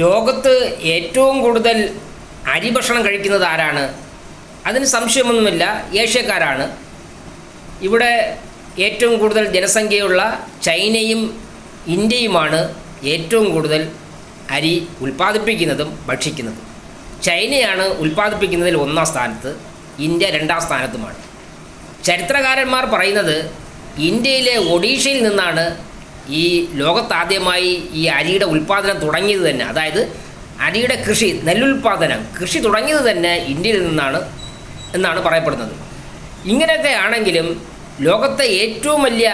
ലോകത്ത് ഏറ്റവും കൂടുതൽ അരി ഭക്ഷണം കഴിക്കുന്നത് ആരാണ്? അതിന് സംശയമൊന്നുമില്ല. ഏഷ്യക്കാരാണ്. ഇവിടെ ഏറ്റവും കൂടുതൽ ജനസംഖ്യയുള്ള ചൈനയും ഇന്ത്യയുമാണ് ഏറ്റവും കൂടുതൽ അരി ഉൽപ്പാദിപ്പിക്കുന്നതും ഭക്ഷിക്കുന്നതും. ചൈനയാണ് ഉൽപ്പാദിപ്പിക്കുന്നതിൽ ഒന്നാം സ്ഥാനത്ത്. ഇന്ത്യ രണ്ടാം സ്ഥാനത്തുമാണ്. ചരിത്രകാരന്മാർ പറയുന്നത് ഇന്ത്യയിലെ ഒഡീഷയിൽ നിന്നാണ് ഈ ലോകത്താദ്യമായി ഈ അരിയുടെ ഉൽപ്പാദനം തുടങ്ങിയത് തന്നെ. അതായത് അരിയുടെ കൃഷി നെല്ലുൽപാദനം കൃഷി തുടങ്ങിയത് തന്നെ ഇന്ത്യയിൽ നിന്നാണ് എന്നാണ് പറയപ്പെടുന്നത്. ഇങ്ങനെയൊക്കെ ആണെങ്കിലും ലോകത്തെ ഏറ്റവും വലിയ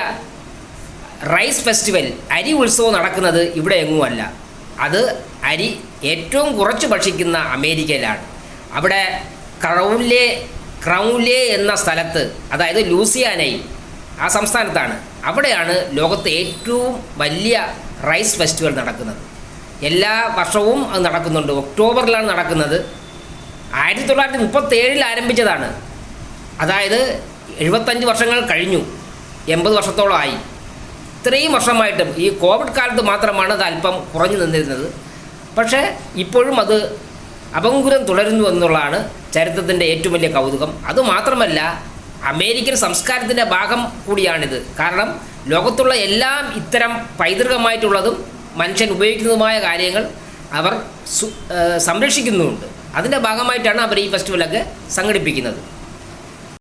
റൈസ് ഫെസ്റ്റിവൽ അരി ഉത്സവം നടക്കുന്നത് ഇവിടെ എങ്ങുമല്ല അത് അരി ഏറ്റവും കുറച്ച് ഭക്ഷിക്കുന്ന അമേരിക്കയിലാണ്. അവിടെ ക്രൗലെ ക്രൗലെ എന്ന സ്ഥലത്ത് അതായത് ലൂസിയാനയിൽ ആ സംസ്ഥാനത്താണ്. അവിടെയാണ് ലോകത്തെ ഏറ്റവും വലിയ റൈസ് ഫെസ്റ്റിവൽ നടക്കുന്നത്. എല്ലാ വർഷവും അത് നടക്കുന്നുണ്ട്. ഒക്ടോബറിലാണ് നടക്കുന്നത്. ആയിരത്തി തൊള്ളായിരത്തി മുപ്പത്തേഴിൽ ആരംഭിച്ചതാണ്. അതായത് എഴുപത്തഞ്ച് വർഷങ്ങൾ കഴിഞ്ഞു. എൺപത് വർഷത്തോളമായി ഇത്രയും വർഷമായിട്ടും ഈ കോവിഡ് കാലത്ത് മാത്രമാണ് അത് അല്പം കുറഞ്ഞു നിന്നിരുന്നത്. പക്ഷേ ഇപ്പോഴും അത് അപങ്കുരം തുടരുന്നു എന്നുള്ളതാണ് ചരിത്രത്തിന്റെ ഏറ്റവും വലിയ കൗതുകം. അതുമാത്രമല്ല അമേരിക്കൻ സംസ്കാരത്തിന്റെ ഭാഗം കൂടിയാണിത്. കാരണം ലോകത്തുള്ള എല്ലാം ഇത്തരം പൈതൃകമായിട്ടുള്ളതും മനുഷ്യൻ ഉപയോഗിക്കുന്നതുമായ കാര്യങ്ങൾ അവർ സംരക്ഷിക്കുന്നുമുണ്ട് അതിന്റെ ഭാഗമായിട്ടാണ് അവർ ഈ ഫെസ്റ്റിവലൊക്കെ സംഘടിപ്പിക്കുന്നത്.